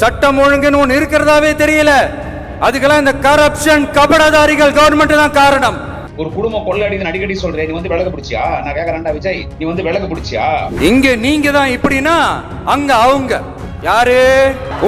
சட்டம் ஒழுங்குன்னு ஒண்ணு இருக்கிறதாவே தெரியல. அதுக்கெல்லாம் இந்த கரப்ஷன் கபடதாரிகள் கவர்மெண்ட் தான் காரணம். ஒரு குடும்பம் கொள்ளடின்னு அடிக்கடி சொல்றேன் நீ வந்து விளக்கு பிடிச்சியா? நான் கேக்குறேன்டா விஜய் நீ வந்து விளக்கு பிடிச்சியா? இங்க நீங்க தான் இப்படின்னா அங்க அவங்க. யாரு?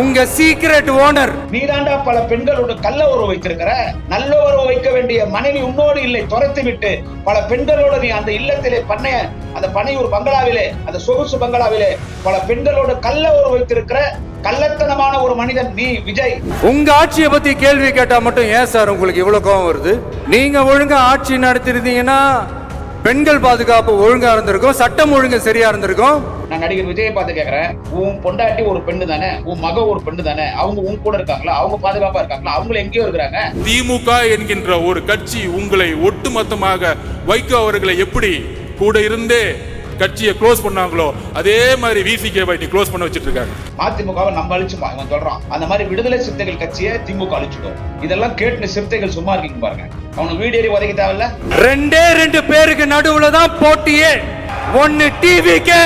உங்க சீக்ரெட் ஓனர் நீதாண்டா பல பெண்களோட கள்ள உறவு வைத்திருக்கிற? நல்ல உறவு வைக்க வேண்டிய மனைவி உன்னோடு இல்லை துரத்து விட்டு. பல பெண்களோட நீ அந்த இல்லத்திலே பண்ணைய அந்த பனையூர் பங்களாவிலே அந்த சொகுசு பங்களாவிலே பல பெண்களோட கள்ள உறவு வைத்திருக்கிற கள்ளத்தனமான ஒரு மனிதன் நீ விஜய். உங்க ஆட்சியை பத்தி கேள்வி கேட்டா மட்டும் ஏன் சார் உங்களுக்கு இவ்வளவு கோவம் வருது? நீங்க ஒழுங்கா ஆட்சி நடத்திருந்தீங்கன்னா பெண்கள் பாதுகாப்பு ஒழுங்கா இருந்திருக்கும் சட்டம் ஒழுங்கு சரியா இருந்திருக்கும். நான் நடிகர் விஜயை பார்த்து கேக்குறேன். உன் பொண்டாட்டி ஒரு பெண்ணு தானே உன் மக ஒரு பெண்ணு தானே அவங்க உன் கூட இருக்காங்களா அவங்க பாதுகாப்பா இருக்காங்களா அவங்க எங்கேயோ இருக்கிறாங்க. திமுக என்கின்ற ஒரு கட்சி உங்களை ஒட்டுமொத்தமாக வைகோ அவர்களை எப்படி கூட இருந்தே கட்சியை க்ளோஸ் பண்ணாங்களோ அதே மாதிரி விசிகே வைட்டி க்ளோஸ் பண்ண வச்சிட்டு இருக்காங்க மதிமுகவை நம்ம அழிச்சுமா? இவன் சொல்றான். அந்த மாதிரி விடுதலை சிறுத்தைகள் கட்சியை திமுக அழிச்சிடும். இதெல்லாம் கேட்டு சிறுத்தைகள் சும்மா இருக்கீங்க பாருங்க. அவனுக்கு வீடேறி உதைக்க தேவையில்ல? ரெண்டே ரெண்டு பேருக்கு நடுவுல தான் போட்டியே. ஒன்னு டிவிகே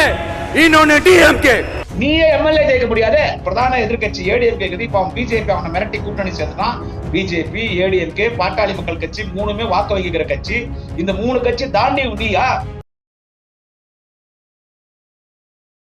இன்னொன்னு டிஎம்கே நீயே எம்எல்ஏ ஜெயிக்க முடியாதே? பிரதான எதிர்க்கட்சி ஏடிஎம்கே கதி இப்போ அவன் பிஜேபி அவனை மிரட்டி கூட்டணி சேர்த்துட்டான். பிஜேபி ஏடிஎம்கே பாட்டாளி மக்கள் கட்சி மூணுமே வாக்கு வகிக்கிற கட்சி. இந்த மூணு கட்சி தாண்டி நீயா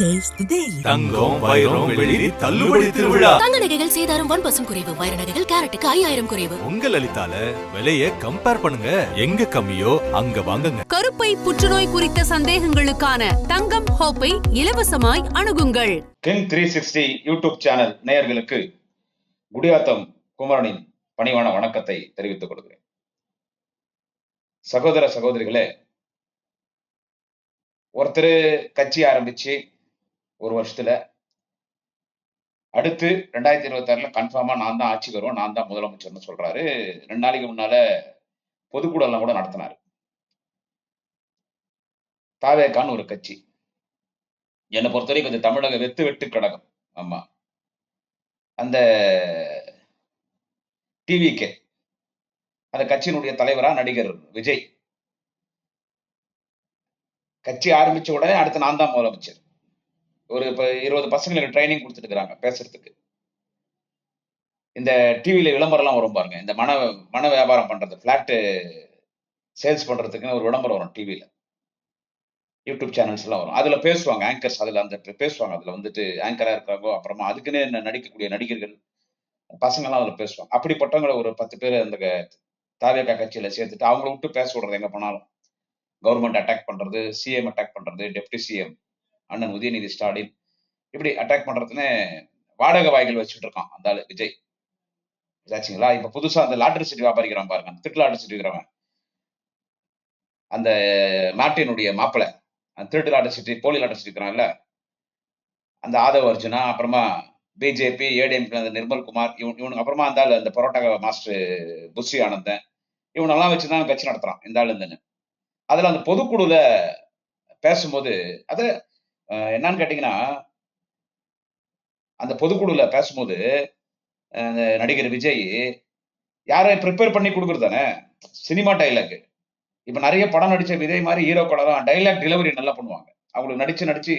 Taste Daily. Taste the Daily. தங்கம் வைரம் வெளிரி தள்ளுபடி திருவிழா. தங்க நகைகள் சேதாரம் ஒன் பர்சன்ட் குறைவு. வைர நகைகள் கேரட்டுக்கு ஐயாயிரம் குறைவு. உங்க லலிதால விலைய கம்பேர் பண்ணுங்க. எங்க கம்மியோ அங்க வாங்குங்க. கருப்பை புற்றுநோய் குறித்த சந்தேகங்களுக்கான தங்கம் ஹோப்பை இலவசமாய் அணுகுங்கள். King three sixty YouTube channel நேயர்களுக்கு குடியாத்தம் குமரனின் பணிவான வணக்கத்தை தெரிவித்துக் கொள்கிறேன். சகோதர சகோதரிகளே ஒருத்தர் கட்சி ஆரம்பிச்சு ஒரு வருஷத்துல. அடுத்து ரெண்டாயிரத்தி இருபத்தி ஆறுல கன்ஃபார்மா நான் தான் ஆட்சிக்கு வருவேன் நான் தான் முதலமைச்சர்னு சொல்றாரு. ரெண்டு நாளைக்கு முன்னால பொதுக்கூடலாம் கூட நடத்தினாரு. தாவேக்கான்னு ஒரு கட்சி. என்னை பொறுத்த வரைக்கும் தமிழக வெத்து வெட்டு கழகம். ஆமா. அந்த டிவிகே அந்த கட்சியினுடைய தலைவரா நடிகர் விஜய். கட்சி ஆரம்பிச்ச உடனே அடுத்து நான் தான் முதலமைச்சர். ஒரு இப்போ இருபது பசங்களுக்கு ட்ரைனிங் கொடுத்துட்டு இருக்கிறாங்க பேசுறதுக்கு. இந்த டிவியில விளம்பரம்லாம் வரும் பாருங்க. இந்த மன மன வியாபாரம் பண்றது ஃபிளாட்டு சேல்ஸ் பண்றதுக்குன்னு ஒரு விளம்பரம் வரும் டிவியில யூடியூப் சேனல்ஸ் எல்லாம் வரும். அதுல பேசுவாங்க ஆங்கர்ஸ் அதுல அந்த பேசுவாங்க. அதுல வந்துட்டு ஆங்கரா இருக்காங்க அப்புறமா அதுக்குன்னு நடிக்கக்கூடிய நடிகர்கள் பசங்கள்லாம் அதுல பேசுவாங்க. அப்படிப்பட்டவங்களை ஒரு பத்து பேர் அந்த தாவேக்கா கட்சியில சேர்த்துட்டு அவங்கள விட்டு பேச விடுறது எங்க போனாலும். கவர்மெண்ட் அட்டாக் பண்றது சிஎம் அட்டாக் பண்றது டெப்டி சிஎம் அண்ணன் உதயநிதி ஸ்டாலின் இப்படி அட்டாக் பண்றதுன்னு வாடகை வாய்கள் வச்சுட்டு இருக்கான் அந்த ஆளு விஜய். இதாச்சுங்களா? இப்ப புதுசா அந்த லாட்டரி சீட் வியாபாரிக்கிறான் பாருங்க. அந்த திருட்டு லாட்டரி சீட் இருக்கிறவன். அந்த மார்ட்டினுடைய மாப்பிள்ளை அந்த திருட்டு லாட்டரி சீட்டு போலி லாட்டரி சீட் இருக்கிறான்ல. அந்த ஆதவ அர்ஜுனா அப்புறமா பிஜேபி ஏடிஎம்கே அந்த நிர்மல்குமார் இவன் இவனுக்கு அப்புறமா அந்த ஆள் அந்த பரோட்டா மாஸ்டர் புஷி ஆனந்தன். இவனெல்லாம் வச்சுதான் கட்சி நடத்துறான் இந்த ஆளு இருந்துன்னு அதுல அந்த பொதுக்குழுல பேசும்போது அது என்னன்னு கேட்டீங்கன்னா அந்த பொதுக்குழுல பேசும்போது அந்த நடிகர் விஜய் யாரை ப்ரிப்பேர் பண்ணி கொடுக்குறது தானே? சினிமா டைலாக் இப்போ நிறைய படம் நடிச்ச விஜய் மாதிரி ஹீரோக்களெல்லாம் டைலாக் டெலிவரி நல்லா பண்ணுவாங்க. அவங்களுக்கு நடிச்சு நடிச்சு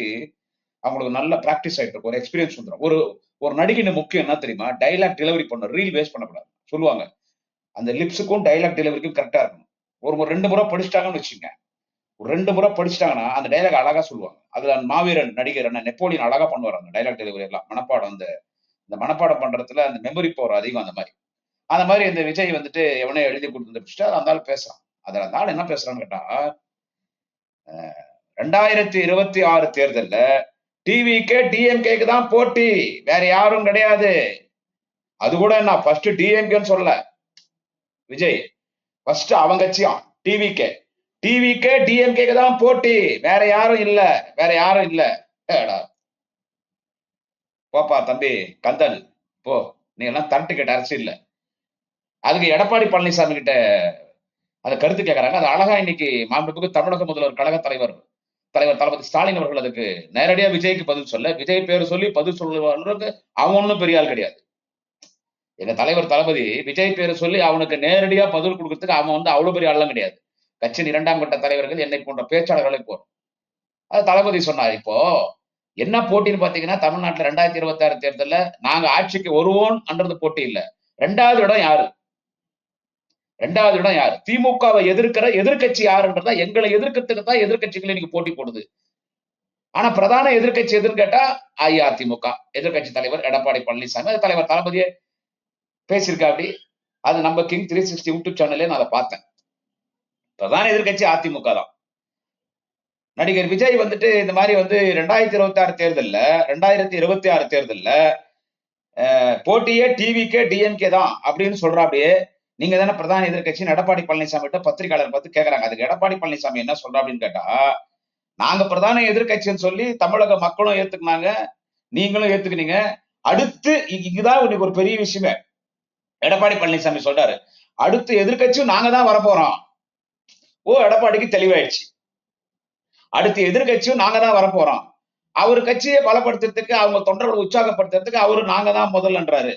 அவங்களுக்கு நல்ல ப்ராக்டிஸ் ஆகிட்டு இருக்கும். ஒரு எக்ஸ்பீரியன்ஸ் வந்துடும் ஒரு ஒரு நடிகையின் முக்கியம் என்ன தெரியுமா? டைலாக் டெலிவரி பண்ண ரீல் வேஸ்ட் பண்ணக்கூடாது. சொல்லுவாங்க. அந்த லிப்ஸுக்கும் டைலாக் டெலிவரிக்கும் கரெக்டாக இருக்கணும். ஒரு ஒரு ரெண்டு முறை படிச்சிட்டாங்கன்னு வச்சுங்க ஒரு ரெண்டு முறை படிச்சிட்டாங்கன்னா அந்த டைலாக் அழகா சொல்லுவாங்க. அதுல மாவீரன் நடிகர் அண்ணன் நெப்போலியன் அழகா பண்ணுவார் அந்த டைலாக் டெலிவரி எல்லாம். மனப்பாடம் அந்த இந்த மனப்பாடம் பண்றதுல அந்த மெமரி பவர் அதிகம் அந்த மாதிரி. அந்த மாதிரி இந்த விஜய் வந்துட்டு எவனே எழுதி கொடுத்துட்டு அந்த ஆள் பேசுறான். அதுல அந்த ஆள் என்ன பேசுறான்னு கேட்டா அஹ், ரெண்டாயிரத்தி இருபத்தி ஆறு தேர்தல்ல டிவிக்கே டிஎம்கேக்கு தான் போட்டி. வேற யாரும் கிடையாது. அது கூட நான் ஃபர்ஸ்ட் டிஎம்கேன்னு சொல்லல. விஜய் ஃபர்ஸ்ட் அவங்க கட்சியான் டிவிகே டிவிக்கே டிஎம்கேக்கு தான் போட்டி. வேற யாரும் இல்ல. வேற யாரும் இல்ல. போப்பா தம்பி கந்தல். போ. நீங்க எல்லாம் தரட்டு கேட்ட அரசியல் இல்ல. அதுக்கு எடப்பாடி பழனிசாமி கிட்ட அந்த கருத்து கேட்கறாங்க அது அழகா இன்னைக்கு மாண்புமிகு தமிழக முதல்வர் கழக தலைவர் தலைவர் தளபதி ஸ்டாலின் அவர்கள் அதுக்கு நேரடியா விஜய்க்கு பதில் சொல்ல விஜய் பேர் சொல்லி பதில் சொல்லுவாங்க அவன் ஒன்றும் பெரிய ஆள் கிடையாது. எங்க தலைவர் தளபதி விஜய் பேரை சொல்லி அவனுக்கு நேரடியா பதில் கொடுக்கறதுக்கு அவன் வந்து அவ்வளவு பெரிய ஆள்லாம் கிடையாது. கட்சியின் இரண்டாம் கட்ட தலைவர்கள் என்னை போன்ற பேச்சாளர்களை போறோம் அது தளபதி சொன்னார் இப்போ என்ன போட்டின்னு பாத்தீங்கன்னா தமிழ்நாட்டுல ரெண்டாயிரத்தி இருபத்தி ஆறு தேர்தலில் நாங்க ஆட்சிக்கு வருவோம்ன்றது போட்டி இல்ல. ரெண்டாவது இடம் யாரு? ரெண்டாவது இடம் யாரு? திமுகவை எதிர்க்கிற எதிர்க்கட்சி யாருன்றதா எங்களை எதிர்க்கிறதுக்கு தான் எதிர்கட்சிகள் நீங்க போட்டி போடுது. ஆனா பிரதான எதிர்கட்சி எதுன்னு கேட்டா அஇஅதிமுக. எதிர்க்கட்சி தலைவர் எடப்பாடி பழனிசாமி. அது தலைவர் தளபதியே பேசியிருக்கா அப்படி அது நம்ம கிங் த்ரீ சிக்ஸ்டி யூடியூப் சேனல்லே நான் அதை பார்த்தேன். பிரதான எதிர்கட்சி அதிமுக தான். நடிகர் விஜய் வந்துட்டு இந்த மாதிரி வந்து ரெண்டாயிரத்தி இருபத்தி ஆறு தேர்தல்ல ரெண்டாயிரத்தி இருபத்தி ஆறு தேர்தல்ல அஹ், போட்டியே டிவிக்கே டிஎம்கே தான் அப்படின்னு சொல்றாப்படியே நீங்க தானே பிரதான எதிர்க்கட்சி எடப்பாடி பழனிசாமி கிட்ட பத்திரிகையாளர் பார்த்து கேக்குறாங்க. அதுக்கு எடப்பாடி பழனிசாமி என்ன சொல்றா அப்படின்னு கேட்டா நாங்க பிரதான எதிர்க்கட்சின்னு சொல்லி தமிழக மக்களும் ஏத்துக்கினாங்க நீங்களும் ஏத்துக்கினீங்க. அடுத்து இதுதான் இன்னைக்கு ஒரு பெரிய விஷயமே. எடப்பாடி பழனிசாமி சொல்றாரு அடுத்து எதிர்க்கட்சியும் நாங்க தான் வரப்போறோம். ஓ எடப்பாடிக்கு தெளிவாயிடுச்சு. அடுத்து எதிர்க்கட்சியும் நாங்க தான் வரப்போறோம். அவர் கட்சியை பலப்படுத்துறதுக்கு அவங்க தொண்டர்களை உற்சாகப்படுத்துறதுக்கு அவரு நாங்க தான் முதல்ன்றாரு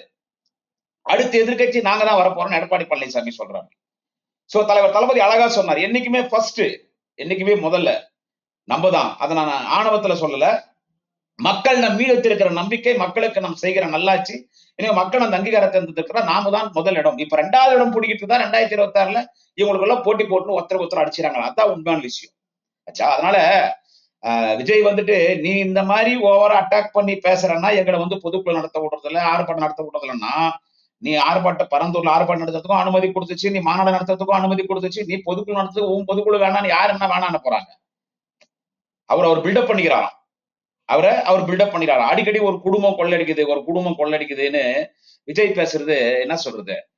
அடுத்து எதிர்க்கட்சி நாங்க தான் வரப்போறோம் எடப்பாடி பழனிசாமி சொல்றாரு. சோ தலைவர் தளபதி அழகா சொன்னார் என்னைக்குமே ஃபர்ஸ்ட் என்னைக்குமே முதல்ல. நம்ம தான். அதை நான் ஆணவத்துல சொல்லல. மக்கள் நம் மீது வைத்திருக்கிற நம்பிக்கை மக்களுக்கு நாம் செய்கிற நல்லாட்சி எனவே மக்கள் அந்த அங்கீகாரத்தை தந்திருக்கிற நாம தான் முதல் இடம். இப்ப ரெண்டாவது இடம் பிடிக்கிட்டு தான் ரெண்டாயிரத்தி இருபத்தி ஆறுல இவங்களுக்கு எல்லாம் போட்டி போட்டு ஒருத்தர் ஒருத்தர் அடிச்சிடறாங்க அதான் உண்மையான விஷயம். ஆச்சா அதனால ஆஹ், விஜய் வந்துட்டு நீ இந்த மாதிரி ஓவரா அட்டாக் பண்ணி பேசுறன்னா எங்களை வந்து பொதுக்குழு நடத்த விடுறதில்ல ஆர்ப்பாட்டம் நடத்த விடுறதில்லன்னா நீ ஆர்ப்பாட்ட பரந்தூர்ல ஆர்ப்பாட்டம் நடத்துறதுக்கும் அனுமதி கொடுத்துச்சு நீ மாநாடு நடத்துறதுக்கும் அனுமதி கொடுத்துச்சு நீ பொதுக்குழு நடத்துறதுக்கு உன் பொதுக்குழு வேணாம் யார் என்ன வேணான்னு போறாங்க? அவர் அவர் பில்டப் பண்ணிக்கிறாராம். அவரை அவர் பில்டப் பண்ணிடுறாரு அடிக்கடி ஒரு குடும்பம் கொள்ளடிக்குது ஒரு குடும்பம் கொள்ளடிக்குதுன்னு விஜய் பேசுறது என்ன சொல்றது?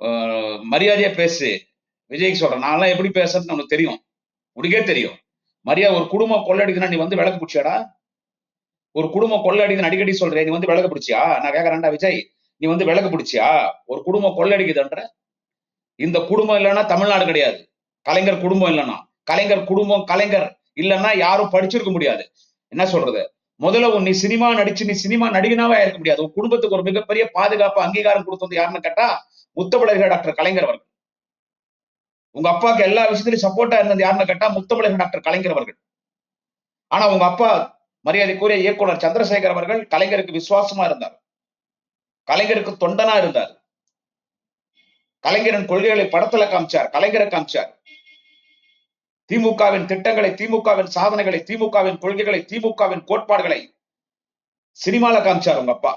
ஆஹ் மரியாதையா பேசு. விஜய்க்கு சொல்றேன். நான்லாம் எப்படி பேசுறதுன்னு உனக்கு தெரியும். உனக்கே தெரியும். மரியாதை ஒரு குடும்பம் கொள்ளடிக்குதுன்னா நீ வந்து விளக்கு பிடிச்சியாடா? ஒரு குடும்பம் கொள்ளடிக்குதுன்னு அடிக்கடி சொல்றேன். நீ வந்து விளக்கு பிடிச்சியா? நான் கேட்கறேன்டா விஜய். நீ வந்து விளக்கு பிடிச்சியா? ஒரு குடும்பம் கொள்ளடிக்குதுன்ற? இந்த குடும்பம் இல்லைன்னா தமிழ்நாடு கிடையாது. கலைஞர் குடும்பம் இல்லைன்னா. கலைஞர் குடும்பம் கலைஞர் இல்லைன்னா யாரும் படிச்சிருக்க முடியாது. என்ன சொல்றது? முதல்ல உன் நீ சினிமா நடிச்சு நீ சினிமா நடிகனாவே இருக்க முடியாது. உன் குடும்பத்துக்கு ஒரு மிகப்பெரிய பாதுகாப்பு அங்கீகாரம் கொடுத்தது யாருன்னு கேட்டா முத்தமிழர்கள் டாக்டர் கலைஞர் அவர்கள். உங்க அப்பாவுக்கு எல்லா விஷயத்திலும் சப்போர்ட்டா இருந்தது யாருன்னு கேட்டா முத்தமிழர் டாக்டர் கலைஞர் அவர்கள். ஆனா உங்க அப்பா மரியாதைக்குரிய இயக்குனர் சந்திரசேகர் அவர்கள் கலைஞருக்கு விசுவாசமா இருந்தார். கலைஞருக்கு தொண்டனா இருந்தார். கலைஞரின் கொள்கைகளை படத்துல காமிச்சார் கலைஞரை காமிச்சார். திமுகவின் திட்டங்களை திமுகவின் சாதனைகளை திமுகவின் கொள்கைகளை திமுகவின் கோட்பாடுகளை சினிமால காமிச்சார் உங்க அப்பா.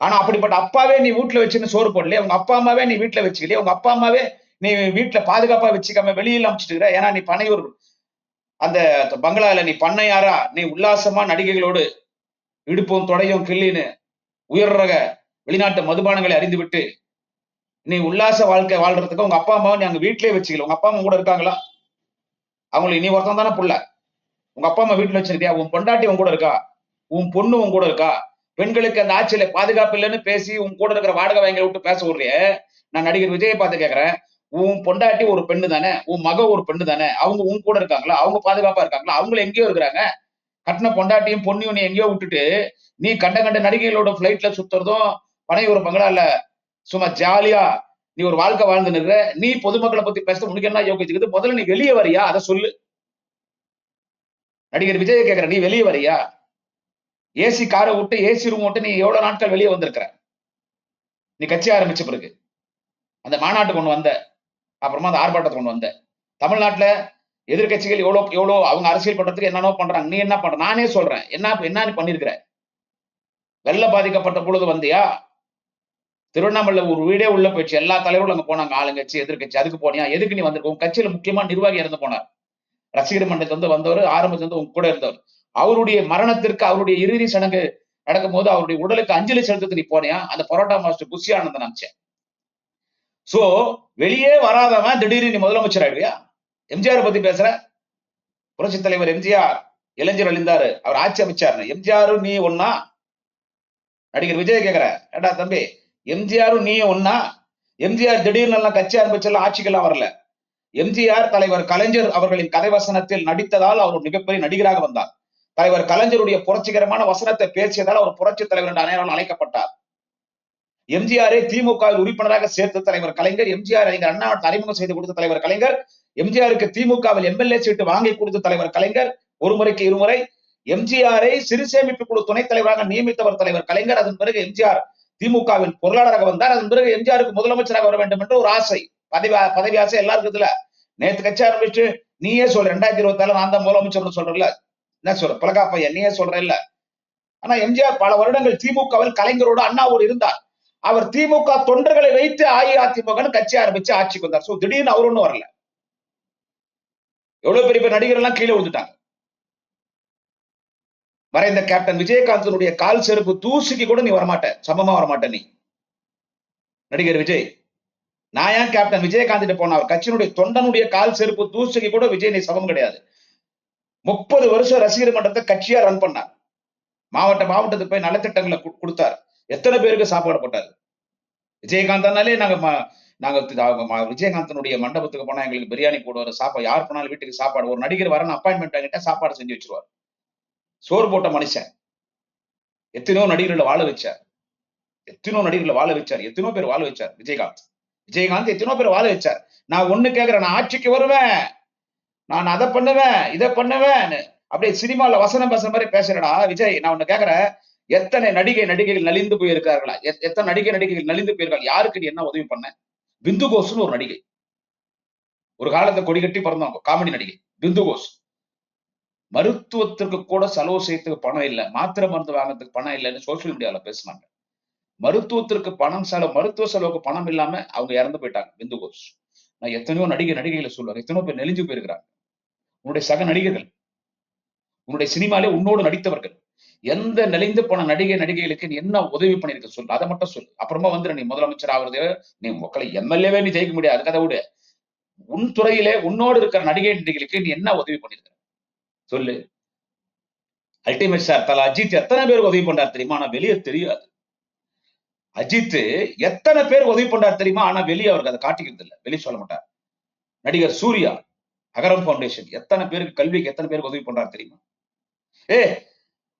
ஆனா அப்படிப்பட்ட அப்பாவே நீ வீட்டுல வச்சுன்னு சோறு போடலையே உங்க அப்பா அம்மாவே நீ வீட்டுல வச்சுக்கலையே உங்க அப்பா அம்மாவே நீ வீட்டுல பாதுகாப்பா வச்சுக்காம வெளியில அமைச்சிட்டு இருக்கிற ஏன்னா நீ பனையூர் அந்த பங்களால நீ பண்ணையாரா நீ உல்லாசமா நடிகைகளோடு இடுப்பும் தொடையும் கிள்ளின்னு உயர் ரக வெளிநாட்டு மதுபானங்களை அறிந்து விட்டு நீ உல்லாச வாழ்க்கை வாழ்றதுக்கு உங்க அப்பா அம்மாவை நீ அங்க வீட்லயே வச்சுக்கல. உங்க அப்பா அம்மா கூட இருக்காங்களா? அவங்களுக்கு நீ ஒருத்தன் தானே புள்ள. உங்க அப்பா அம்மா வீட்டுல வச்சிருக்கியா? உன் பொண்டாட்டி உன் கூட இருக்கா? உன் பொண்ணு உன் கூட இருக்கா? பெண்களுக்கு அந்த ஆட்சியில பாதுகாப்பு இல்லைன்னு பேசி உன் கூட இருக்கிற வாடகை வாங்கிகளை விட்டு பேச விடுறிய? நான் நடிகர் விஜயை பார்த்து கேக்குறேன். உன் பொண்டாட்டி ஒரு பெண்ணு தானே? உன் மக ஒரு பெண்ணு தானே? அவங்க உன் கூட இருக்காங்களா? அவங்க பாதுகாப்பா இருக்காங்களா? அவங்க எங்கேயோ இருக்கிறாங்க. கட்டின பொண்டாட்டியும் பொண்ணையும் நீ எங்கேயோ விட்டுட்டு நீ கண்ட கண்ட நடிகைகளோட பிளைட்ல சுத்துறதும் பனையூர் பங்களால சும்மா ஜாலியா நீ ஒரு வாழ்க்கை வாழ்ந்து நிற்கிற நீ பொதுமக்களை பத்தி பேச உனக்கு என்ன யோகிச்சுக்குது? முதல்ல நீ வெளியே வரியா? அதை சொல்லு. நடிகர் விஜய் கேக்குற நீ வெளியே வரியா? ஏசி காரை விட்டு ஏசி ரூம் விட்டு நீ எவ்வளவு நாட்கள் வெளியே வந்திருக்கிற? நீ கட்சி ஆரம்பிச்ச பிறகு. அந்த மாநாட்டுக்கு கொண்டு வந்த அப்புறமா அந்த ஆர்ப்பாட்டத்துக்கு கொண்டு வந்த. தமிழ்நாட்டுல எதிர்க்கட்சிகள் எவ்வளவு எவ்வளவு அவங்க அரசியல் பண்றதுக்கு என்னென்னோ பண்றாங்க. நீ என்ன பண்ற? நானே சொல்றேன். என்ன என்ன நீ பண்ணிருக்கிற? வெள்ள பாதிக்கப்பட்ட பொழுது வந்தியா? திருவண்ணாமலை ஒரு வீடே உள்ள போயிடுச்சு. எல்லா தலைவர்களும் அங்க போனாங்க. ஆளுங்கட்சி எதிர்க்கட்சி அதுக்கு போனியா? எதுக்கு நீ வந்திருக்கோம்? கட்சியில முக்கியமா நிர்வாகி இறந்து போனார். ரசிகர் மன்றத்துல இருந்து வந்தவர் ஆரம்பத்துல இருந்து உங்க கூட இருந்தவர். அவருடைய மரணத்திற்கு அவருடைய இறுதி சடங்கு நடக்கும் போது அவருடைய உடலுக்கு அஞ்சலி செலுத்துக்கு நீ போனியா? அந்த பரோட்டா மாஸ்டர் புஷி ஆனந்தன் அமிச்சேன். சோ வெளியே வராதவன் திடீர்னு நீ முதலமைச்சர் ஆயிடுவியா? எம்ஜிஆர் பத்தி பேசுற? புரட்சி தலைவர் எம்ஜிஆர் இளைஞர் அழிந்தாரு. அவர் ஆட்சி அமைச்சாரு எம்ஜிஆர் நீ ஒன்னா நடிகர் விஜய் கேக்குற. ஏடா தம்பி? எம்ஜிஆரும் நீ ஒன்னா எம்ஜிஆர் திடீர்னு எல்லாம் கட்சி ஆரம்பிச்செல்லாம் ஆட்சிக்கெல்லாம் வரல. எம்ஜிஆர் தலைவர் கலைஞர் அவர்களின் கதை வசனத்தில் நடித்ததால் அவர் ஒரு மிகப்பெரிய நடிகராக வந்தார். தலைவர் கலைஞருடைய புரட்சிகரமான வசனத்தை பேசியதால் அவர் புரட்சி தலைவர் என்று அனைவரும் அழைக்கப்பட்டார். எம்ஜிஆரை திமுக உறுப்பினராக சேர்த்த தலைவர் கலைஞர் எம்ஜிஆர் அறிஞர் அண்ணா அறிமுகம் செய்து கொடுத்த தலைவர் கலைஞர் எம்ஜிஆருக்கு திமுகவில் எம்எல்ஏ சீட்டு வாங்கி கொடுத்த தலைவர் கலைஞர் ஒரு முறைக்கு இருமுறை எம்ஜிஆரை சிறு சேமிப்பு குழு துணைத் தலைவராக நியமித்தவர் தலைவர் கலைஞர். அதன் பிறகு எம்ஜிஆர் திமுகவின் பொருளாளராக வந்தார். அதன் பிறகு எம்ஜிஆருக்கு முதலமைச்சராக வர வேண்டும் என்று ஒரு ஆசை. பதவி பதவி ஆசை எல்லாருக்கும் இதுல நேத்து கட்சி ஆரம்பிச்சு நீயே சொல்ற ரெண்டாயிரத்தி இருபத்தி ஆறு நான் தான் முதலமைச்சர் சொல்றல என்ன சொல்ற பலகா நீயே சொல்ற இல்ல ஆனா எம்ஜிஆர் பல வருடங்கள் திமுகவில் கலைஞரோடு அண்ணாவோடு இருந்தார். அவர் திமுக தொண்டர்களை வைத்து அஇஅதிமுக கட்சி ஆரம்பிச்சு ஆட்சிக்கு வந்தார். சோ திடீர்னு அவர் ஒன்றும் வரல. எவ்வளவு பெரிய பெரிய நடிகர் எல்லாம் கீழே விழுந்துட்டாங்க. மறைந்த கேப்டன் விஜயகாந்தனுடைய கால் செருப்பு தூசிக்கு கூட நீ வரமாட்ட. சமமா வரமாட்ட நீ. நடிகர் விஜய் நான் ஏன் கேப்டன் விஜயகாந்த் போன? அவர் கட்சியினுடைய தொண்டனுடைய கால் செருப்பு தூசிக்கு கூட விஜய் நீ சமம் கிடையாது. முப்பது வருஷம் ரசிகர் மன்றத்தை கட்சியா ரன் பண்ணார். மாவட்ட மாவட்டத்துக்கு போய் நலத்திட்டங்களை கு- கொடுத்தார். எத்தனை பேருக்கு சாப்பாடு போட்டாரு? விஜயகாந்தனாலே நாங்க நாங்க விஜயகாந்தனுடைய மண்டபத்துக்கு போனா எங்களுக்கு பிரியாணி போடுவார் சாப்பாடு யார் போனாலும் வீட்டுக்கு சாப்பாடு. ஒரு நடிகர் வரணும் அப்பாயின்மெண்ட் ஆகிட்டா சாப்பாடு செஞ்சு வச்சிருவார். சோறு போட்ட மனுஷன். எத்தனையோ நடிகர்களை வாழ வச்சார். எத்தனையோ நடிகர்களை வாழ வச்சார். எத்தனையோ பேர் வாழ வச்சார். விஜயகாந்த். விஜயகாந்த் எத்தனையோ பேர் வாழ வச்சார். நான் ஒண்ணு கேக்குறேன். நான் ஆட்சிக்கு வருவேன். நான் அதை பண்ணுவேன். இதை பண்ணுவேன். அப்படியே சினிமால வசனம் பேசுற மாதிரி பேசுறடா விஜய் நான் ஒண்ணு கேக்குறேன். எத்தனை நடிகை நடிகைகள் நலிந்து போயிருக்கார்களா? எத்- எத்தனை நடிகை நடிகைகள் நலிந்து போயிருக்காங்க? யாருக்கு நீ என்ன உதவி பண்ண? பிந்து கோஸ்னு ஒரு நடிகை. ஒரு காலத்தை கொடி கட்டி பிறந்தவங்க காமெடி நடிகை. பிந்து கோஸ் மருத்துவத்திற்கு கூட செலவு செய்யறதுக்கு பணம் இல்லை. மாத்திரை மருந்து வாங்குறதுக்கு பணம் இல்லைன்னு சோசியல் மீடியால பேசினாங்க. மருத்துவத்திற்கு பணம் செலவு மருத்துவ செலவுக்கு பணம் இல்லாம அவங்க இறந்து போயிட்டாங்க பிந்து கோஷ் நான் எத்தனையோ நடிகை நடிகைகளை சொல்லுவாங்க எத்தனையோ பேர் நெலிஞ்சு போயிருக்கிறாங்க. உன்னுடைய சக நடிகர்கள் உன்னுடைய சினிமாலே உன்னோடு நடித்தவர்கள் எந்த நெளிந்து போன நடிகை நடிகைகளுக்கு நீ என்ன உதவி பண்ணிருக்க சொல்லு? அதை மட்டும் சொல்லு. அப்புறமா வந்து நீ முதலமைச்சர் ஆகுறது நீ மக்களை எம்எல்ஏவே நீ ஜெயிக்க முடியாது. அதுக்கு அதை விடு. உன் துறையிலே உன்னோடு இருக்கிற நடிகை நடிகைகளுக்கு நீ என்ன உதவி பண்ணிருக்க சொல்லு. அல்டிமேட் சார் தல அஜித் எத்தனை பேருக்கு உதவி பண்ணார் தெரியுமா? ஆனா வெளியே தெரியாது. அஜித் எத்தனை பேர் உதவி பண்ணார் தெரியுமா? ஆனா வெளியே அவருக்கு அதை காட்டிக்கிறது இல்லை. வெளியே சொல்ல மாட்டார். நடிகர் சூர்யா அகரம் ஃபவுண்டேஷன் எத்தனை பேருக்கு கல்விக்கு எத்தனை பேருக்கு உதவி பண்றாரு தெரியுமா? ஏ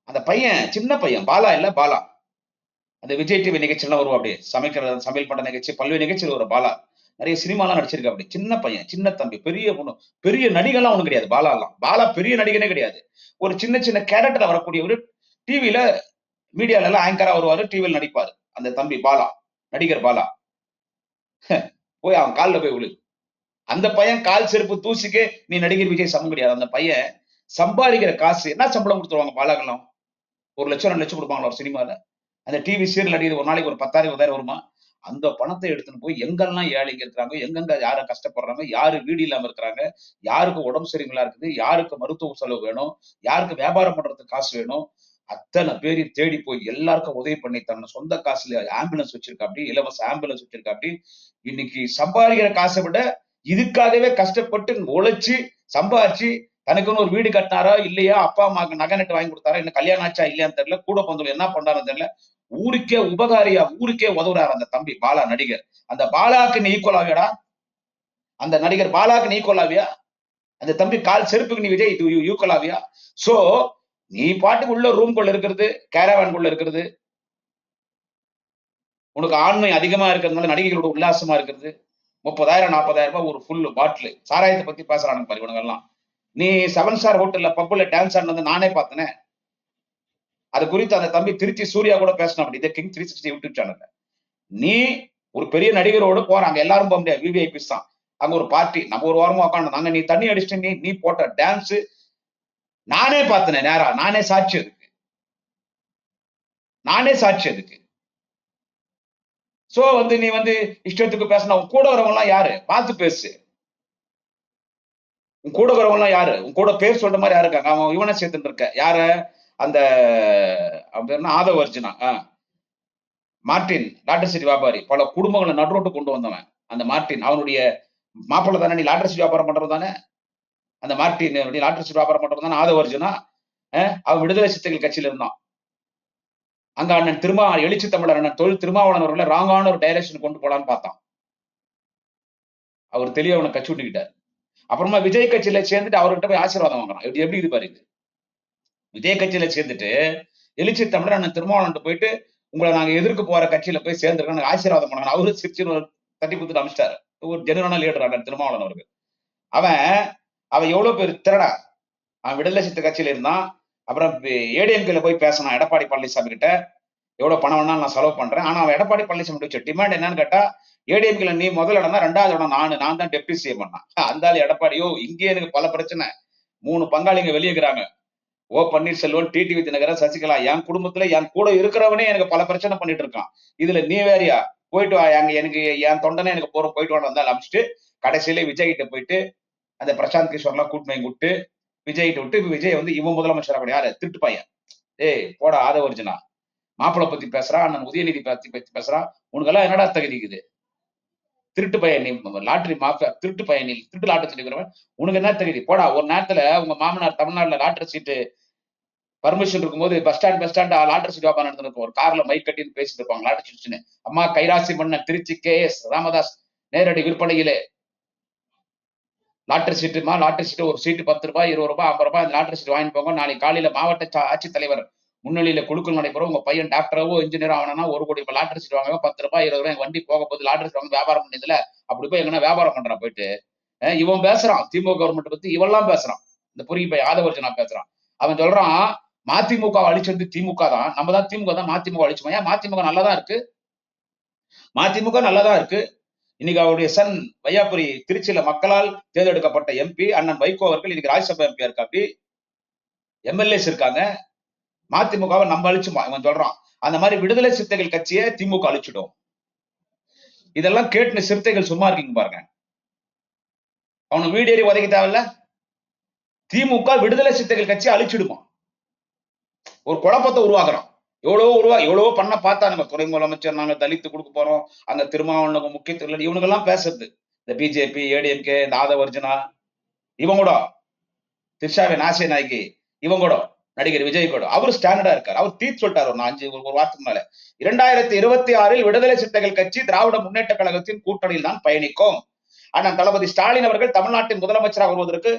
அந்த பையன் சின்ன பையன் பாலா இல்ல பாலா. அந்த விஜய் டிவி நிகழ்ச்சியெல்லாம் வருவோம் அப்படியே. சமைக்கிற சமையல் பண்ற நிகழ்ச்சி பல்வேறு நிகழ்ச்சியில் ஒரு பாலா. நிறைய சினிமாலாம் நடிச்சிருக்கா அப்படி. சின்ன பையன் சின்ன தம்பி பெரிய பொண்ணு பெரிய நடிகெல்லாம் ஒண்ணும் கிடையாது பாலாலாம். பாலா பெரிய நடிகனே கிடையாது. ஒரு சின்ன சின்ன கேரக்டர்ல வரக்கூடியவர் டிவியில மீடியால எல்லாம் ஆங்கரா வருவாரு டிவியில் நடிப்பாரு. அந்த தம்பி பாலா நடிகர் பாலா. போய் அவன் கால்ல போய் விழு. அந்த பையன் கால் செருப்பு தூசிக்கு நீ நடிகர் விஜய் சமம் கிடையாது. அந்த பையன் சம்பாதிக்கிற காசு என்ன சம்பளம் கொடுத்துருவாங்க பாலாக்கெல்லாம்? ஒரு லட்சம் ரெண்டு லட்சம் கொடுப்பாங்களா ஒரு சினிமாவில் அந்த டிவி சீரியல் நடிகர் ஒரு நாளைக்கு ஒரு பத்தாயிரம் பதாயிரம் வருமா? அந்த பணத்தை எடுத்துன்னு போய் எங்கெல்லாம் ஏழைங்க இருக்கிறாங்க எங்கெங்க யார கஷ்டப்படுறாங்க யாரு வீடு இல்லாம இருக்கிறாங்க யாருக்கு உடம்பு சரிங்களா இருக்குது யாருக்கு மருத்துவ செலவு வேணும் யாருக்கு வியாபாரம் பண்றதுக்கு காசு வேணும் அத்தனை பேரையும் தேடி போய் எல்லாருக்கும் உதவி பண்ணி தன்னை சொந்த காசுல ஆம்புலன்ஸ் வச்சிருக்காப்படி இலவச ஆம்புலன்ஸ் வச்சிருக்காப்படி இன்னைக்கு சம்பாதிக்கிற காசை விட இதுக்காகவே கஷ்டப்பட்டு உழைச்சு சம்பாதிச்சு தனக்குன்னு ஒரு வீடு கட்டினாரா இல்லையா அப்பா அம்மாக்கு நகை நட்டு வாங்கி கொடுத்தாரா இன்னும் கல்யாணம் ஆச்சா இல்லையான்னு தெரியல கூட பந்தல் என்ன பண்றாருன்னு தெரியல ஊருக்கே உபகாரியா ஊருக்கே உதவுறாரு அந்த தம்பி பாலா நடிகர். அந்த பாலாக்கு நீ ஈக்குவலாவியாடா அந்த நடிகர் பாலாக்கு நீ ஈக்குவலாவியா அந்த தம்பி கால் செருப்புக்கு நீ விஜய் இது சோ நீ பாட்டுக்கு உள்ள ரூம் குள்ள இருக்கிறது கேரவான்குள்ள இருக்கிறது. உனக்கு ஆண்மை அதிகமா இருக்கிறதுனால நடிகைகளோட உல்லாசமா இருக்கிறது. முப்பதாயிரம் நாற்பதாயிரம் ரூபாய் ஒரு ஃபுல் பாட்டில் சாராயத்தை பத்தி பேசுறானுங்க பாரு இவனுங்கெல்லாம். நீ செவன் ஸ்டார் ஹோட்டல்ல பப்புல டான்ஸ் ஆடினது நானே பார்த்தனே. அது குறித்து அந்த தம்பி திருச்சி சூர்யா கூட பேசணும் அப்படி இதை கிங் த்ரீ சிக்ஸ்டி யூடியூப் சேனல்ல நீ ஒரு பெரிய நடிகரோடு போறாங்க எல்லாரும் போக முடியாது. விவிஐபிஸ் தான். அங்க ஒரு பார்ட்டி நம்ம ஒரு வாரமா உட்காந்து நீ தண்ணி அடிச்சுட்டு நீ நீ போட்ட டான்ஸ் நானே பார்த்தேன் நேரா. நானே சாட்சி அதுக்கு. நானே சாட்சி அதுக்கு. சோ வந்து நீ வந்து இஷ்டத்துக்கு பேசின உன் கூட வரவங்க எல்லாம் யாரு? பார்த்து பேசு. உன் கூட வரவங்க எல்லாம் யாரு? உன் கூட பேர் சொல்ற மாதிரி யாரு இருக்காங்க? அவன் இவனை சேர்த்துட்டு இருக்க. யார? அந்த என்ன? ஆதவ அர்ஜுனா மார்டின் மார்ட்டின் வியாபாரி. பல குடும்பங்களை நடுரோட்டு கொண்டு வந்தவன் அந்த மார்ட்டின். அவனுடைய மாப்பிள்ளை தானே நீ லாட்டரி வியாபாரம் பண்றது தானே? அந்த மார்ட்டின் நீ வியாபாரம் பண்றது தானே? ஆதவ அர்ஜுனா அவன் விடுதலை சிறுத்தைகள் கட்சியில இருந்தான். அங்க அண்ணன் திருமா எழுச்சி தமிழர் அண்ணன் தொழில் திருமாவளவன் அவர்களை ராங்கான ஒரு டைரக்ஷன் கொண்டு போலான்னு பார்த்தான். அவர் தெளிவா அவனை கட்சி விட்டுக்கிட்டார். அப்புறமா விஜய் கட்சியில சேர்ந்துட்டு அவர்கிட்ட போய் ஆசீர்வாதம் வாங்குறான். எப்படி எப்படி இது? இதே கட்சியில சேர்ந்துட்டு எழுச்சி தமிழர் அண்ணன் திருமாவளவன் போயிட்டு உங்களை நாங்க எதிர்க்க போற கட்சியில போய் சேர்ந்துருக்கோம் ஆசீர்வாதம் பண்ணாங்க. அவரு சிரிச்சு ஒரு தட்டி கொடுத்துட்டு அமிச்சிட்டாரு. ஒரு ஜெனுவனான லீடர் அண்ணன் திருமாவளவன் அவருக்கு அவன் அவன் எவ்வளவு பேர் திருடா? அவன் விடுதலை சித்த கட்சியில இருந்தான். அப்புறம் ஏடிஎம்கேல போய் பேசினான் எடப்பாடி பழனிசாமி கிட்ட. எவ்வளவு பணம் வேணாலும் நான் செலவு பண்றேன். ஆனா அவன் எடப்பாடி பழனிசாமி வச்ச டிமாண்ட் என்னன்னு கேட்டா ஏடிஎம்கேல நீ முதல் இடம் தான் ரெண்டாவது இடம் நானு. நான் தான் டெப்டி சிஎம் பண்ணான். அந்த எடப்பாடியோ இங்கே எனக்கு பல பிரச்சனை. மூணு பங்காளிங்க வெளியே இருக்கிறாங்க ஓ பன்னீர்செல்வம் டிடிவி தினகரன் சசிகலா என் குடும்பத்துல என் கூட இருக்கிறவனே எனக்கு பல பிரச்சனை பண்ணிட்டு இருக்கான். இதுல நீ வேறியா? போயிட்டு வா அங்க எனக்கு என் தொண்டனே எனக்கு போற போயிட்டு வான்னு வந்தாலும் அமிச்சிட்டு கடைசியில விஜய் கிட்ட போயிட்டு அந்த பிரசாந்த் கிஷோர்லாம் கூட்டணி விட்டு விஜய் கிட்ட விட்டு விஜய் வந்து இவன் முதலமைச்சர் கூட யாரு? திருட்டு பையன். ஏய் போடா ஆதவர்ஜுனா மாப்பிள்ளை பத்தி பேசுறான் அண்ணன் உதயநிதி பத்தி பத்தி பேசுறான் உனக்கெல்லாம் என்னடா தகுதி இருக்குது? திருட்டு பயணி லாட்டரி மாஃபியா திருட்டு பயணி திருட்டு லாட்டரி சொல்லிக்கிறவன். உனக்கு என்ன தெரியுது? போடா ஒரு நேரத்துல உங்க மாமனார் தமிழ்நாட்டுல லாட்டரி சீட்டு பர்மிஷன் இருக்கும்போது bus stand bus stand lottery seat வியாபாரம் நடந்திருக்கும். ஒரு கார்ல மைக் கட்டி பேசிட்டு இருப்பாங்க லாட்டரி சீட்னு அம்மா கைராசி பண்ண திருச்சி கே எஸ் ராமதாஸ் நேரடி விற்பனையிலே. லாட்டரி சீட்டுமா? லாட்டரி சீட்டு ஒரு சீட்டு பத்து ரூபாய் இருபது ரூபாய் ஐம்பது ரூபாய் அந்த லாட்டரி சீட் வாங்கிட்டு போங்க. நாளைக்கு காலையில மாவட்ட ஆட்சித்தலைவர் முன்னிலையில குழுக்கள் நடைபெறும். உங்க பையன் டாக்டராவோ இன்ஜினியரோ ஆகணும்னா ஒரு கோடி ரூபாய் லாட்டரி சீட் வாங்க பத்து ரூபாய் இருபது ரூபாய் வண்டி போக போது லாட்டரி சீட் வாங்க வியாபாரம் பண்ணியதுல. அப்படி போய் எங்கன்னா வியாபாரம் பண்றான் போயிட்டு. இவன் பேசுறான். திமுக கவர்மெண்ட் பத்தி இவெல்லாம் பேசுறான். இந்த பொறுக்கி பை ஆதவர்ஜனா பேசுறான். அவன் சொல்றான் மதிமுக அழிச்சது திமுக தான். நம்ம தான் திமுக தான் மதிமுக அழிச்சோம்? ஏன் மதிமுக நல்லதா இருக்கு? மதிமுக நல்லதா இருக்கு. இன்னைக்கு அவருடைய சன் வையாபுரி திருச்சியில மக்களால் தேர்ந்தெடுக்கப்பட்ட எம்பி அண்ணன் வைகோ அவர்கள் இன்னைக்கு ராஜ்யசபா எம்பியா இருக்காப்படி எம்எல்ஏஸ் இருக்காங்க. மதிமுகவை நம்ம அழிச்சுமா இவன் சொல்றான் அந்த மாதிரி விடுதலை சிறுத்தைகள் கட்சியை திமுக அழிச்சிடும். இதெல்லாம் கேட்டு சிறுத்தைகள் சும்மா இருக்கீங்க பாருங்க. அவனு வீடேறி உதைக்க தேவையில்ல. திமுக விடுதலை சிறுத்தைகள் கட்சியை அழிச்சிடுமா? ஒரு குழப்பத்தை உருவாக்குறான். எவ்வளவோ உருவா எவ்வளவோ பண்ண பார்த்தா நம்ம துறை முதலமைச்சர் நாங்க தலித்து கொடுக்க போறோம். அந்த திருமாவளவனுக்கு முக்கியத்துவம் இவனுக்கெல்லாம் பேசுறது. இந்த பிஜேபி ஏடிஎம்கே இந்த ஆதவர்ஜனா இவன் கூட திரிஷாவே நாசிய நாய்க்கு இவங்க கூட நடிகர் விஜய் கூட. அவர் ஸ்டாண்டர்டா இருக்காரு. அவர் தீர்த்து சொல்லிட்டாரு ஒரு அஞ்சு ஒரு வாரத்துக்கு மேல இரண்டாயிரத்தி இருபத்தி ஆறில் விடுதலை சிறுத்தைகள் கட்சி திராவிட முன்னேற்ற கழகத்தின் கூட்டணியில் தான் பயணிக்கும். ஆனால் தளபதி ஸ்டாலின் அவர்கள் தமிழ்நாட்டின் முதலமைச்சராக வருவதற்கு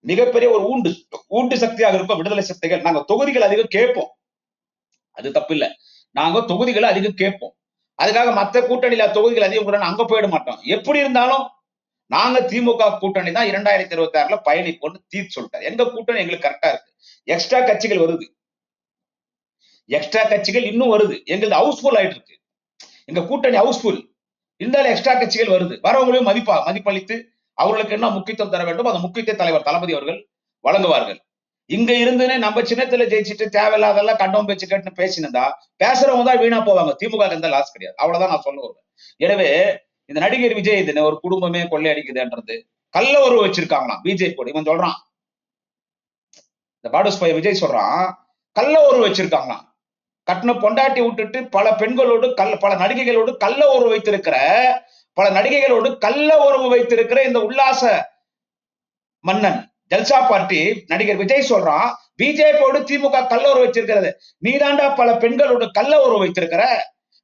மிகப்பெரிய ஒரு ஊண்டு ஊண்டு சக்தியாக இருக்கும் விடுதலை சிறுத்தைகள். நாங்க தொகுதிகள் அதிகம் கேட்போம். அது தப்பில்ல. நாங்க தொகுதிகளை அதிகம் கேட்போம். அதுக்காக மத்த கூட்டணியில தொகுதிகள் அதிகம் கூட அங்க போயிட மாட்டோம். எப்படி இருந்தாலும் நாங்க திமுக கூட்டணி தான் இரண்டாயிரத்தி இருபத்தி ஆறுல பயணிப்போம்னு தீர்த்து சொல்லிட்டாரு. எங்க கூட்டணி எங்களுக்கு கரெக்டா இருக்கு. எக்ஸ்ட்ரா கட்சிகள் வருது. எக்ஸ்ட்ரா கட்சிகள் இன்னும் வருது. எங்களுக்கு ஹவுஸ்ஃபுல் ஆயிட்டு இருக்கு. எங்க கூட்டணி ஹவுஸ்ஃபுல் இருந்தாலும் எக்ஸ்ட்ரா கட்சிகள் வருது. வரவங்களையும் மதிப்பா மதிப்பளித்து அவர்களுக்கு என்ன முக்கியத்துவம் தர வேண்டும்? அந்த முக்கியத்துவ தலைவர் தளபதி அவர்கள் வழங்குவார்கள். இங்க இருந்துன்னு நம்ம சின்னத்துல ஜெயிச்சுட்டு தேவையில்லாதெல்லாம் கண்டோம் பேச்சு கேட்டு பேசினதா பேசுறவங்க தான் வீணா போவாங்க. திமுக இருந்தால் எந்த லாஸ் கிடையாது. அவ்வளவுதான் நான் சொல்ல வருவேன். எனவே இந்த நடிகர் விஜய் இது ஒரு குடும்பமே கொள்ளையடிக்குதுன்றது. கள்ள உறவு வச்சிருக்காங்களாம் பிஜேபி கூட இவன் சொல்றான். இந்த பாடுஸ் பையன் விஜய் சொல்றான் கள்ள உறவு வச்சிருக்காங்களாம். கட்டின பொண்டாட்டி விட்டுட்டு பல பெண்களோடு கல் பல நடிகைகளோடு கள்ள உறவு வைத்திருக்கிற பல நடிகைகளோடு கள்ள உறவு வைத்திருக்கிற இந்த உல்லாச மன்னன் ஜல்சா பார்ட்டி நடிகர் விஜய் சொல்றான் பிஜேபியோடு திமுக கள்ள உறவு வச்சிருக்கிறது. நீதாண்டா பல பெண்களோடு கள்ள உறவு வைத்திருக்கிற?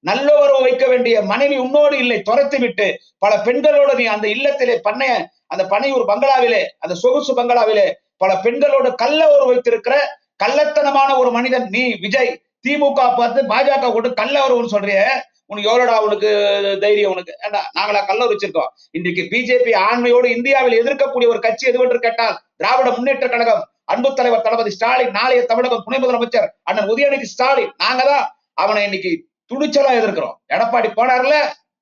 நல்ல உறவு வைக்க வேண்டிய மனைவி உன்னோடு இல்லை துரத்து விட்டு பல பெண்களோடு நீ அந்த இல்லத்திலே பண்ணைய அந்த பனையூர் பங்களாவிலே அந்த சொகுசு பங்களாவிலே பல பெண்களோடு கள்ள உறவு வைத்திருக்கிற கள்ளத்தனமான ஒரு மனிதன் நீ விஜய். திமுக பார்த்து பாஜக கூட கள்ள உறவுன்னு சொல்றிய. உனக்கு எவ்வளோடா உனக்கு தைரியம் உனக்கு? ஏண்டா நாங்களா கள்ள வச்சிருக்கோம். இன்றைக்கு பிஜேபி ஆண்மையோடு இந்தியாவில் எதிர்க்கக்கூடிய ஒரு கட்சி எதுவென்று கேட்டால் திராவிட முன்னேற்ற கழகம் அன்பு தலைவர் தளபதி ஸ்டாலின் நாளைய தமிழகம் துணை முதலமைச்சர் அண்ணன் உதயநிதி ஸ்டாலின் நாங்க தான் அவனை இன்னைக்கு துணிச்சலா எதிர்க்கிறோம். எடப்பாடி போனார்ல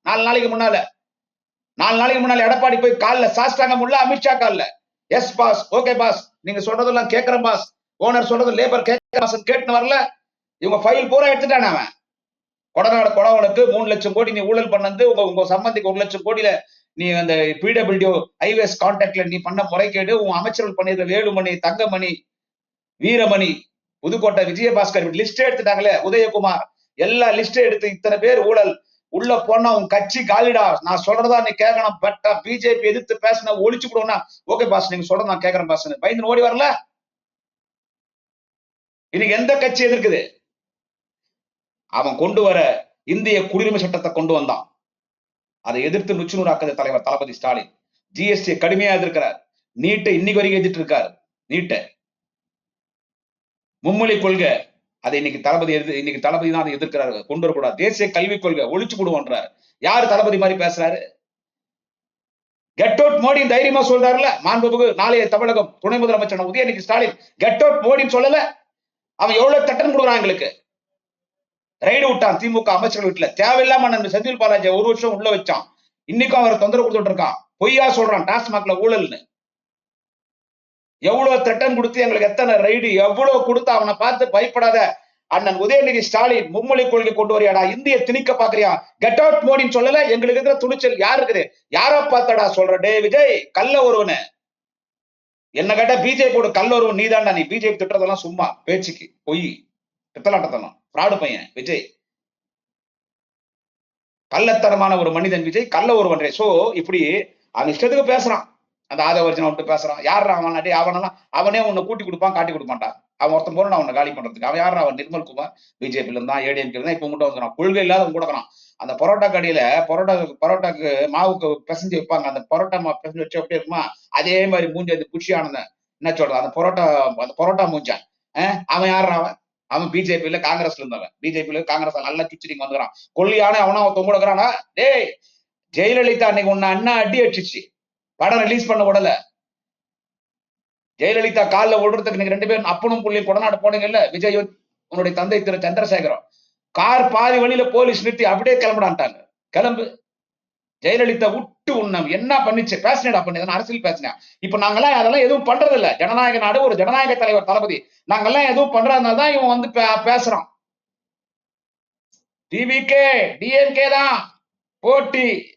நாலு நாளைக்கு முன்னால. நாலு நாளைக்கு முன்னால எடப்பாடி போய் கால்ல சாஸ்டாங்க முல்ல அமித்ஷா கால்ல. எஸ் பாஸ் ஓகே பாஸ் நீங்க சொல்றதெல்லாம் கேட்கிறேன் பாஸ் ஓனர் சொல்றது லேபர் கேட்கிற பாஸ் கேட்டுன்னு வரல. இவங்க ஃபைல் பூரா எடுத்துட்டான் அவன். கொடநாடு கொடவனுக்கு மூணு லட்சம் கோடி நீ ஊழல் பண்ணது உங்க உங்க சம்பந்திக்கு ஒரு லட்சம் கோடியில நீ அந்த பிடபிள்யூ ஐவேஸ் கான்டாக்ட்ல நீ பண்ண முறைகேடு உன் அமைச்சர்கள் பண்ணிருக்க வேலுமணி தங்கமணி வீரமணி புதுக்கோட்டை விஜயபாஸ்கர் லிஸ்ட் எடுத்துட்டாங்களே உதயகுமார். எல்லா லிஸ்டும் எடுத்து இத்தனை பேர் ஊழல். உள்ள போனா உன் கட்சி காலிடா. நான் சொல்றதா நீ கேட்கணும் பட்டா பிஜேபி எதிர்த்து பேசின ஒழிச்சு விடுவோம்னா ஓகே பாஸ் நீங்க சொல்ற நான் கேட்கறேன் பாஸ் பயந்து ஓடி வரல? இன்னைக்கு எந்த கட்சி எதிர்க்குது? அவன் கொண்டு வர இந்திய குடியுரிமை சட்டத்தை கொண்டு வந்தான். அதை எதிர்த்து நுச்சுநூறாக்குது தலைவர் தளபதி ஸ்டாலின். ஜிஎஸ்டி கடுமையா எதிர்க்கிறார். நீட்டை இன்னைக்கு வரைக்கும் எதிர்த்து இருக்காரு. நீட்டை மும்மொழி கொள்கை. அதை இன்னைக்கு தளபதி எதிர்த்து இன்னைக்கு தளபதி தான் அதை எதிர்க்கிறாரு கொண்டு வரக்கூடாது. தேசிய கல்விக் கொள்கை ஒழிச்சு கொடுவோன்றார் யார் தளபதி மாதிரி பேசுறாரு? கெட் அவுட் மோடின்னு தைரியமா சொல்றாருல மாண்புமிகு நாளைய தமிழகம் துணை முதலமைச்சர் உதயநிதி ஸ்டாலின். கெட் அவுட் மோடின்னு சொல்லல. அவன் எவ்வளவு தட்டன் கொடுக்குறான் எங்களுக்கு? ரைடு விட்டான் திமுக அமைச்சர்கள் வீட்டுல. தேவையில்லாம நம்ம செந்தில் பாலாஜி ஒரு வருஷம் உள்ள வச்சான். இன்னைக்கும் அவரை தொந்தரவு கொடுத்துட்டு இருக்கான். பொய்யா சொல்றான் டாஸ்மாக்ல ஊழல்னு. எவ்வளவு திட்டம் கொடுத்து எங்களுக்கு எத்தனை ரைடு எவ்வளவு கொடுத்து அவனை பார்த்து பயப்படாத அண்ணன் உதயநிதி ஸ்டாலின் மும்மொழி கொள்கை கொண்டு வரியாடா இந்திய திணிக்க பாக்குறியா கெட் அவுட் மோடின்னு சொல்லல எங்களுக்கு இருக்கிற துணிச்சல் யார் இருக்குது? யாரோ பார்த்தடா சொல்ற? டே விஜய் கல்ல ஒருவனு. என்ன கேட்டா பிஜேபியோட கல்ல ஒருவன் நீதான்டா நீ. பிஜேபி திட்டுறதெல்லாம் சும்மா பேச்சுக்கு பொய். பித்தலாட்டத்தனம் ஃப்ராடு பையன் விஜய். கள்ளத்தனமான ஒரு மனிதன் விஜய் கள்ள ஒருவன் சோ இப்படி அவன் இஷ்டத்துக்கு பேசுறான். அந்த ஆதவர்ஜனை விட்டு பேசுறான். யார் அவன்? டேய் அவனெல்லாம் அவனே உன்னை கூட்டி கொடுப்பான் காட்டி கொடுப்பான்டா அவன் ஒருத்தன் போறான் உன்னை காலி பண்றதுக்கு. அவன் யார் அவன்? நிர்மல் குமார். பிஜேபில இருந்தான் ஏடிஎம்கே இருந்தா இப்ப மட்டும் வந்துடும் கொள்கை இல்லாத கூட அந்த பரோட்டா கடையில பரோட்டா பரோட்டாக்கு மாவுக்கு பிசைஞ்சு வைப்பாங்க. அந்த பரோட்டா மா பிசைஞ்சு வச்சு எப்படி இருக்குமா? அதே மாதிரி மூஞ்சி அது குஷியானந்த. என்ன சொல்றது? அந்த பரோட்டா அந்த பரோட்டா மூஞ்சான் அவன் யார் அவன்? அவன் பிஜேபியில காங்கிரஸ்ல இருந்தவன். பிஜேபியில காங்கிரஸ் நல்லா சுச்சிரிங்க வந்துக்கிறான். கொல்லியான அவனா ஒருத்தவங்க கூட டேய் ஜெயலலிதா அன்னைக்கு உன்னை அண்ணா அடி அடிச்சிச்சு படம் ரிலீஸ் பண்ண விடல ஜெயலலிதா காலில் விடுறதுக்கு நீங்க ரெண்டு பேரும் அப்பனும் புள்ளியும் கொடநாடு போனீங்கல்ல விஜய் உன்னுடைய தந்தை திரு சந்திரசேகரம். கார் பாதி வழியில போலீஸ் நிறுத்தி அப்படியே கிளம்பிடான்ட்டாங்க கிளம்பு. ஜெயலலிதா விட்டு உண்ணம். என்ன பண்ணிச்சு? பேசினடா பண்ணி. அரசியல் பேசினேன் இப்ப நாங்கெல்லாம் அதெல்லாம் எதுவும் பண்றது இல்ல ஜனநாயக நாடு ஒரு ஜனநாயக தலைவர் தளபதி. நாங்கெல்லாம் எதுவும் பண்றதுனால தான் இவன் வந்து பே- பேசுறான். டிவிகே டிஎம்கே தான். போட்டி.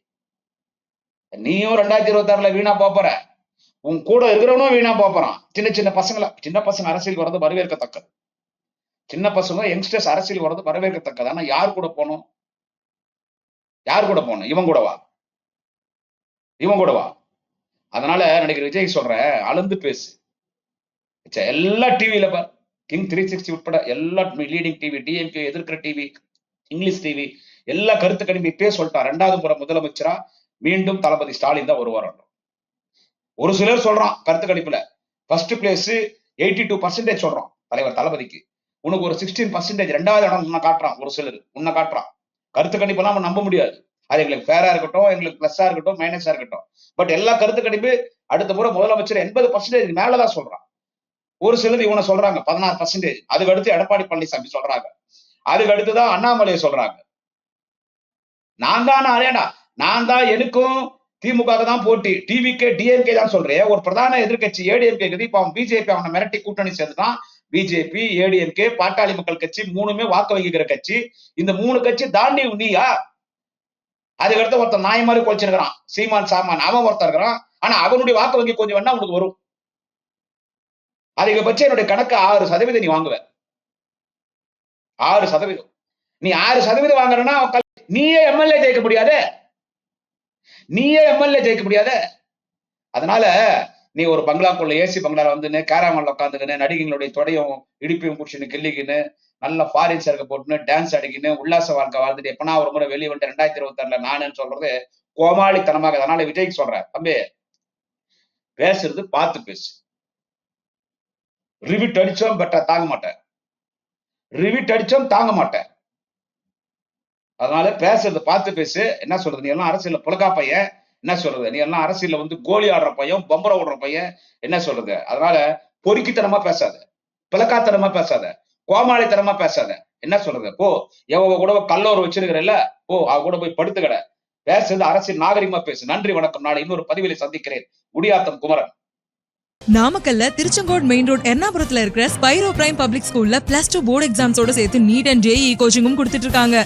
நீயும் ரெண்டாயிரத்தி இருபத்தி ஆறுல வீணா போப் போற. உன் கூட இருக்கிறவனும் வீணா போப் போறான். சின்ன சின்ன பசங்களை சின்ன பசங்க அரசியல் வர்றது வரவேற்கத்தக்கது. சின்ன பசங்க யங்ஸ்டர்ஸ் அரசியல் வர்றது வரவேற்கத்தக்கது. ஆனா யார் கூட போகணும்? யார் கூட போகணும்? இவன் கூடவா? இவன் கூடவா? அதனால நடிகர் விஜய் சொல்றேன் அளந்து பேசு. எல்லா டிவியில பார். கிங் த்ரீ சிக்ஸ்டி உட்பட எல்லா லீடிங் டிவி டிஎம்கே எதிர்க்கிற டிவி இங்கிலீஷ் டிவி எல்லா கருத்து கணிப்பே சொல்லிட்டான். ரெண்டாவது முறை முதலமைச்சரா மீண்டும் தளபதி ஸ்டாலின் தான் வருவார் ஒரு சிலர் சொல்றான் கருத்து கணிப்புல. First place eighty two percentage சொல்றான் தலைவர் தளபதிக்கு. உனக்கு ஒரு சிக்ஸ்டீன் பர்சன்டேஜ் ரெண்டாவது இடம் உன்னை காட்டுறான் ஒரு சிலர் உன்னை காட்டுறான். கருத்து கணிப்பெல்லாம் நம்ம நம்ப முடியாது. அது எங்களுக்கு ஃபேரா இருக்கட்டும் எங்களுக்கு பிளஸ்ஸா இருக்கட்டும் மைனஸா இருக்கட்டும். பட் எல்லா கருத்து கணிப்பு அடுத்த முறை முதலமைச்சர் எண்பது பர்சன்டேஜ் மேலதான் சொல்றான். ஒரு சிலர் இவனை சொல்றாங்க பதினாறு பர்சன்டேஜ் அதுக்கு அடுத்து எடப்பாடி பழனிசாமி சொல்றாங்க. அதுக்கு அடுத்துதான் அண்ணாமலையை சொல்றாங்க. நான் தான் அரேடா நான் தான் எனக்கும் திமுக தான் போட்டி. டிவிகே டிஎம்கே தான் சொல்றேன். ஒரு பிரதான எதிர்க்கட்சி ஏடிஎம்கே இப்ப அவன் பிஜேபி அவனை மிரட்டி கூட்டணி சேர்ந்துதான் பிஜேபி ஏடிஎம்கே பாட்டாளி மக்கள் கட்சி மூணுமே வாக்கு வகிக்கிற கட்சி. இந்த மூணு கட்சி தாண்டி நீயா அதுக்கடுத்து ஒருத்தன் நாய் மாதிரி குறைச்சிருக்கிறான் சீமான் சாமான். அவன் ஒருத்தர் இருக்கிறான். ஆனா அவனுடைய வாக்கு வங்கி கொஞ்சம் வேணா உனக்கு வரும். அதிகபட்சம் என்னுடைய கணக்கு ஆறு சதவீதம் நீ வாங்குவ. ஆறு சதவீதம். நீ ஆறு சதவீதம் வாங்குறன்னா நீயே எம்எல்ஏ ஜெயிக்க முடியாதே? நீயே எம்எல்ஏ ஜெயிக்க முடியாத. அதனால நீ ஒரு பங்களாக்குள்ள ஏசி பங்களால வந்துன்னு கேராமல்ல உட்காந்துக்கின்னு நடிகைங்களுடைய தொடையும் இடிப்பையும் குடிச்சுன்னு கிள்ளிக்கின்னு நல்ல ஃபாரின் சரக்கு போட்டுன்னு டான்ஸ் அடிக்கின்னு உல்லாச வாழ்க்கை வாழ்ந்துட்டு எப்பனா ஒரு முறை வெளியே வந்துட்டு ரெண்டாயிரத்தி இருபத்தி ஆறுல நானுன்னு சொல்றது கோமாளித்தனமாக அதனால விஜய்க்கு சொல்றேன். தம்பி பேசுறது பார்த்து பேசு. ரிவிட் அடிச்சோம் பெட்டா தாங்க மாட்டேன். ரிவிட் அடிச்சோம் தாங்க மாட்டேன். அதனால பேசுறத பார்த்து பேசு. என்ன சொல்றது? நீ எல்லாம் அரசியல புலகா பையன். என்ன சொல்றது? நீ எல்லாம் அரசியல வந்து கோலி ஆடுற பையன் பம்பர ஓடுற பையன். என்ன சொல்றது? அதனால பொறுக்கித்தனமா பேசாத. பிளக்காத்தனமா பேசாத. கோமாளித்தனமா பேசாத. என்ன சொல்றது? போ. எவங்க கூட கல்லோர் வச்சிருக்கிறல்ல போ. அவ கூட போய் படுத்துக்கட. பேசுறது அரசியல் நாகரிகமா பேசு. நன்றி வணக்கம். நாளை இன்னொரு பதிவிலை சந்திக்கிறேன். முடியாத்தம் குமரன். நாமக்கல்ல திருச்செங்கோடு மெயின் ரோட் எர்ணாபுரத்துல இருக்கிற ஸ்பைரோ பிரைம் பப்ளிக் ஸ்கூல்ல பிளஸ் டூ போர்டு எக்ஸாம்ஸோட சேர்த்து நீட் அண்ட் ஜேஇ கோச்சிங்கும் கொடுத்துட்டு இருக்காங்க.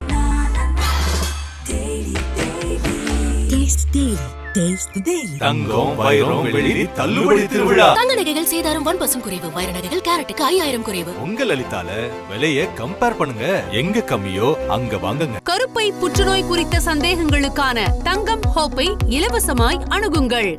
தங்கம் வைரம் வெள்ளி தள்ளுபடி திருவிழா. தங்க நகைகள் சேதாரம் ஒன் பர்சன்ட் குறைவு. வைர நகைகள் கேரட்டுக்கு ஐயாயிரம் குறைவு. உங்க லலிதால விலைய கம்பேர் பண்ணுங்க. எங்க கம்மியோ அங்க வாங்குங்க. கருப்பை புற்றுநோய் குறித்த சந்தேகங்களுக்கான தங்கம் ஹோப்பை இலவசமாய் அணுகுங்கள்.